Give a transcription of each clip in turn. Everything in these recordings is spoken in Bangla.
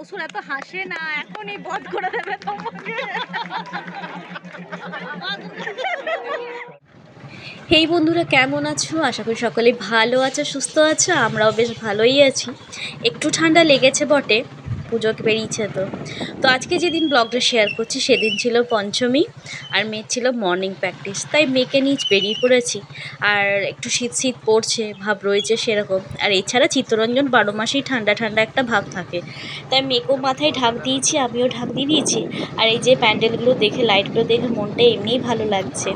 অসুর এত হাসে না, এখনই বধ করে দেবে তোমাকে। হেই বন্ধুরা, কেমন আছো? আশা করি সকলে ভালো আছো, সুস্থ আছো, আমরাও বেশ ভালোই আছি। একটু ঠান্ডা লেগেছে বটে। পুজো বেরিয়েছে তো। তো আজকে যেদিন ব্লগটা শেয়ার করছি সেদিন ছিল পঞ্চমী আর মেয়ের ছিল মর্নিং প্র্যাকটিস তাই মেয়েকে নিয়ে বেরিয়ে পড়েছি আর একটু শীত শীত পড়ছে, ভাব রয়েছে সেরকম। আর এছাড়া চিত্তরঞ্জন বারো মাসেই ঠান্ডা ঠান্ডা একটা ভাব থাকে। তাই মেয়েকেও মাথায় ঢাক দিয়েছি, আমিও ঢাক দিয়ে দিয়েছি। আর এই যে প্যান্ডেলগুলো দেখে লাইটগুলো দেখে মনটা এমনিই ভালো লাগছে।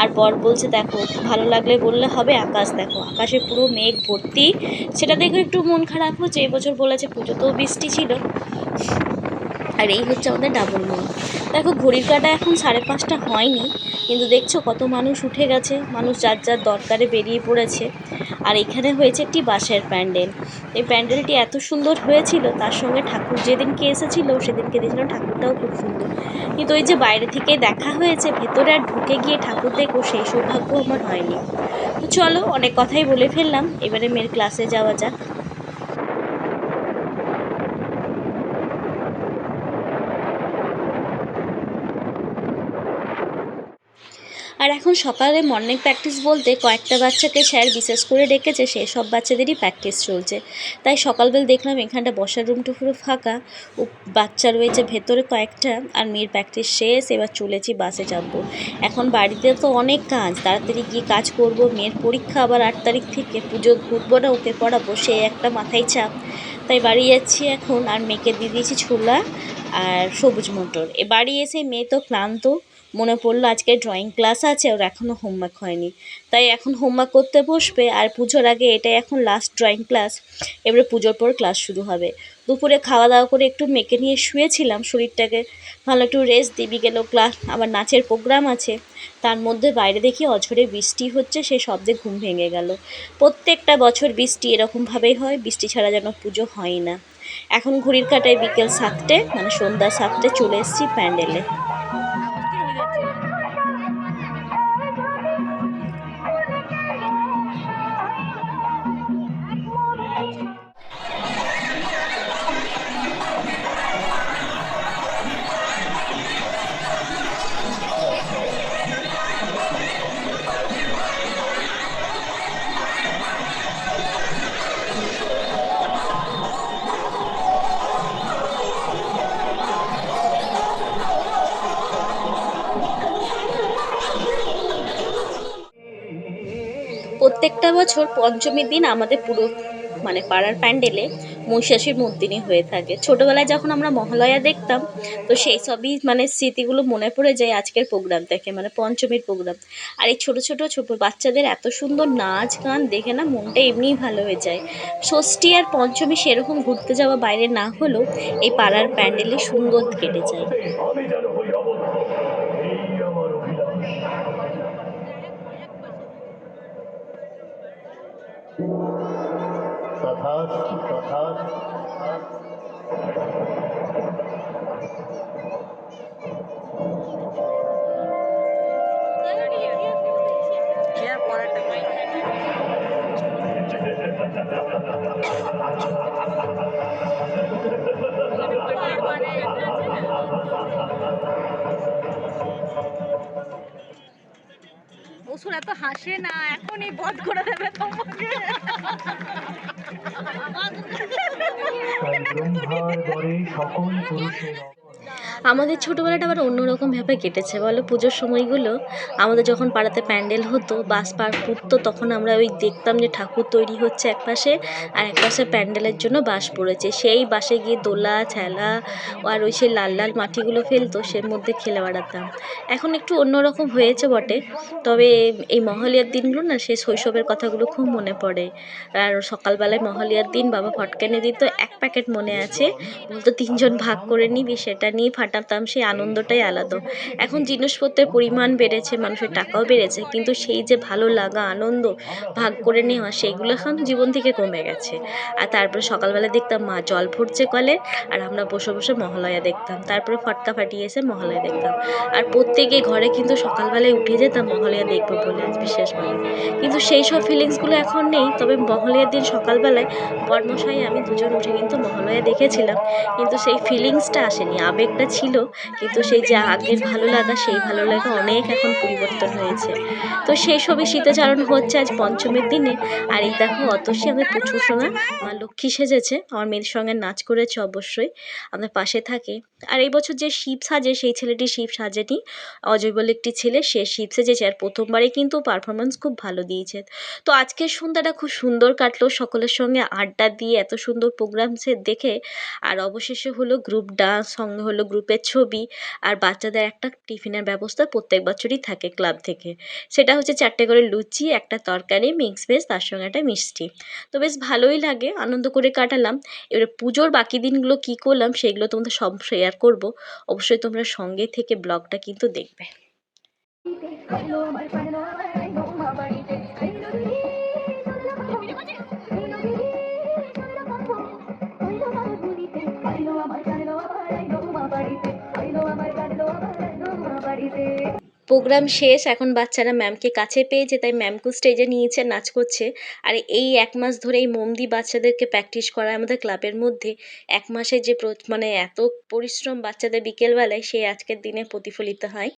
আর বর বলছে, দেখো ভালো লাগলে বললে হবে আকাশ, দেখো। আকাশে পুরো মেঘ ভর্তি। সেটা দেখে একটু মন খারাপ হচ্ছে। এবছর বলেছে পুজোতেও বৃষ্টি ছিল। আর এই হচ্ছে আমাদের ডাবল মন দেখো, ঘড়ির কাটা এখন সাড়ে পাঁচটা হয়নি, কিন্তু দেখছ কত মানুষ উঠে গেছে, মানুষ যার যার দরকারে বেরিয়ে পড়েছে। আর এখানে হয়েছে একটি বাঁশের প্যান্ডেল। এই প্যান্ডেলটি এত সুন্দর হয়েছিল, তার সঙ্গে ঠাকুর যেদিনকে এসেছিল, সেদিনকে দেখছিলাম ঠাকুরটাও খুব সুন্দর। কিন্তু ওই যে বাইরে থেকে দেখা হয়েছে, ভেতরে আর ঢুকে গিয়ে ঠাকুর দেখব, সেই সৌভাগ্য আমার হয়নি। তো চলো, অনেক কথাই বলে ফেললাম, এবারে মেয়ের ক্লাসে যাওয়া যাক। আর এখন সকালে মর্নিং প্র্যাকটিস বলতে কয়েকটা বাচ্চাকে স্যার বিশেষ করে ডেকেছে সেই সব বাচ্চাদেরই প্র্যাকটিস চলছে। তাই সকালবেলা দেখলাম এখানটা বসার রুমটা পুরো ফাঁকা। ও বাচ্চা রয়েছে ভেতরে কয়েকটা আর মেয়ের প্র্যাকটিস শেষ, এবার চলেছি বাসে চাপবো এখন বাড়িতে তো অনেক কাজ, তাড়াতাড়ি গিয়ে কাজ করব, মেয়ের পরীক্ষা আবার আট তারিখ থেকে, পুজো ঘুরবো না, ওকে পড়াবো, সে একটা মাথায় চাপ। তাই বাড়ি যাচ্ছি এখন, আর মেয়েকে দিয়ে দিয়েছি ছোলা আর সবুজ মটর। এ বাড়ি এসে মেয়ে তো ক্লান্ত মনে পড়ল আজকে ড্রয়িং ক্লাস আছে, ওর এখনও হোমওয়ার্ক হয়নি। তাই এখন হোমওয়ার্ক করতে বসবে আর পুজোর আগে এটাই এখন লাস্ট ড্রয়িং ক্লাস এবারে পুজোর পর ক্লাস শুরু হবে। দুপুরে খাওয়া দাওয়া করে একটু মেয়েকে নিয়ে শুয়েছিলাম শরীরটাকে। ভালো একটু রেস্ট দিই বিকেলেও ক্লাস আবার নাচের প্রোগ্রাম আছে। তার মধ্যে বাইরে দেখি অঝরে বৃষ্টি হচ্ছে, সে শব্দে ঘুম ভেঙে গেল। প্রত্যেকটা বছর বৃষ্টি এরকমভাবেই হয়, বৃষ্টি ছাড়া যেন পুজো হয় না। এখন ঘড়ির কাটায় বিকেল সাতটে মানে সন্ধ্যা সাতটে চলে এসেছি প্যান্ডেলে। প্রত্যেকটা বছর পঞ্চমীর দিন আমাদের পুরো মানে পাড়ার প্যান্ডেলে মহিষাসীর মূর্তিনি হয়ে থাকে। ছোটোবেলায় যখন আমরা মহালয়া দেখতাম, তো সেই সবই মানে স্মৃতিগুলো মনে পড়ে যায় আজকের প্রোগ্রাম থেকে মানে পঞ্চমীর প্রোগ্রাম আর এই ছোটো ছোটো ছোটো বাচ্চাদের এত সুন্দর নাচ, গান দেখে না মনটা এমনিই ভালো হয়ে যায়। ষষ্ঠী আর পঞ্চমী সেরকম ঘুরতে যাওয়া বাইরে না হলেও এই পাড়ার প্যান্ডেলে সুন্দর কেটে যায়। তথাস্তু তথাস্তু অসুর এত হাসে না এখনই বধ করে দেবে তোমাকে। তাই ব্রহ্মার বরে সকল পুরুষের আমাদের ছোটোবেলাটা আবার অন্যরকম ভাবে কেটেছে, বলো? পুজোর সময়গুলো আমাদের যখন পাড়াতে প্যান্ডেল হতো, বাস পার ফুটতো তখন আমরা ওই দেখতাম যে ঠাকুর তৈরি হচ্ছে একপাশে আর একপাশে প্যান্ডেলের জন্য বাস পড়েছে। সেই বাসে গিয়ে দোলা, ছেলা আর ওই সেই লাল লাল মাটিগুলো ফেলতো, সের মধ্যে খেলে বেড়াতাম। এখন একটু অন্যরকম হয়েছে বটে, তবে এই মহালয়ার দিনগুলো না সে শৈশবের কথাগুলো খুব মনে পড়ে। আর সকালবেলায় মহালয়ার দিন বাবা ফটকানি দিত, এক প্যাকেট মনে আছে, বলতো, তিনজন ভাগ করে নিবি, সেটা নিয়ে কাটাতাম সেই আনন্দটাই আলাদা। এখন জিনিসপত্রের পরিমাণ বেড়েছে, মানুষের টাকাও বেড়েছে, কিন্তু সেই যে ভালো লাগা, আনন্দ ভাগ করে নেওয়া, সেইগুলো এখন জীবন থেকে কমে গেছে। আর তারপরে সকালবেলা দেখতাম মা জল ফুটছে কলে, আর আমরা বসে বসে মহালয়া দেখতাম। তারপরে ফটকা ফাটিয়ে এসে মহালয়া দেখতাম। আর প্রত্যেকে ঘরে কিন্তু সকালবেলায় উঠে যেতাম মহালয়া দেখব বলে, আজ বিশেষ করে কিন্তু সেই সব ফিলিংসগুলো এখন নেই, তবে মহালয়ার দিন সকালবেলায় বর্মশাই, আমি দুজন উঠে কিন্তু মহালয়া দেখেছিলাম। কিন্তু সেই ফিলিংসটা আসেনি, আবেগটা ছিল, কিন্তু সেই যে আগের ভালো লাগা, সেই ভালো লাগা অনেক এখন পরিবর্তন হয়েছে। তো সেই সবই শীতচারণ হচ্ছে আজ পঞ্চমীর দিনে, আর এই দেখো অতসী আমাদের প্রচুর সোনা, মা লক্ষ্মী সেজেছে, আমার মেয়ের সঙ্গে নাচ করেছে অবশ্যই, আমাদের পাশে থাকে। আর এই বছর যে শিব সাজে, সেই ছেলেটি শিব সাজেনি, অজয় বলে একটি ছেলে, সে শিব সেজেছে, আর প্রথমবারে কিন্তু পারফরমেন্স খুব ভালো দিয়েছে। তো আজকের সন্ধ্যাটা খুব সুন্দর কাটলো, সকলের সঙ্গে আড্ডা দিয়ে এত সুন্দর প্রোগ্রাম দেখে, আর অবশেষে হলো গ্রুপ ডান্স সঙ্গে হলো গ্রুপের ছবি আর বাচ্চাদের একটা টিফিনের ব্যবস্থা প্রত্যেক বছরই থাকে ক্লাব থেকে। সেটা হচ্ছে চারটে করে লুচি, একটা তরকারি, মিক্স ভেজ, তার সঙ্গে একটা মিষ্টি। তো বেশ ভালোই লাগে, আনন্দ করে কাটালাম। এবারে পুজোর বাকি দিনগুলো কী করলাম সেগুলো তোমাদের সব শেয়ার করব। অবশ্যই তোমরা সঙ্গে থেকে ব্লগটা কিন্তু দেখবে। প্রোগ্রাম শেষ, এখন বাচ্চারা ম্যামকে কাছে পেয়েছে তাই ম্যামকেও স্টেজে নিয়েছে, নাচ করছে। আর এই এক মাস ধরে এই মমদি বাচ্চাদেরকে প্র্যাকটিস করা আমাদের ক্লাবের মধ্যে, এক মাসের যে মানে এত পরিশ্রম বাচ্চাদের বিকেলবেলায় সেই আজকের দিনে প্রতিফলিত হয়।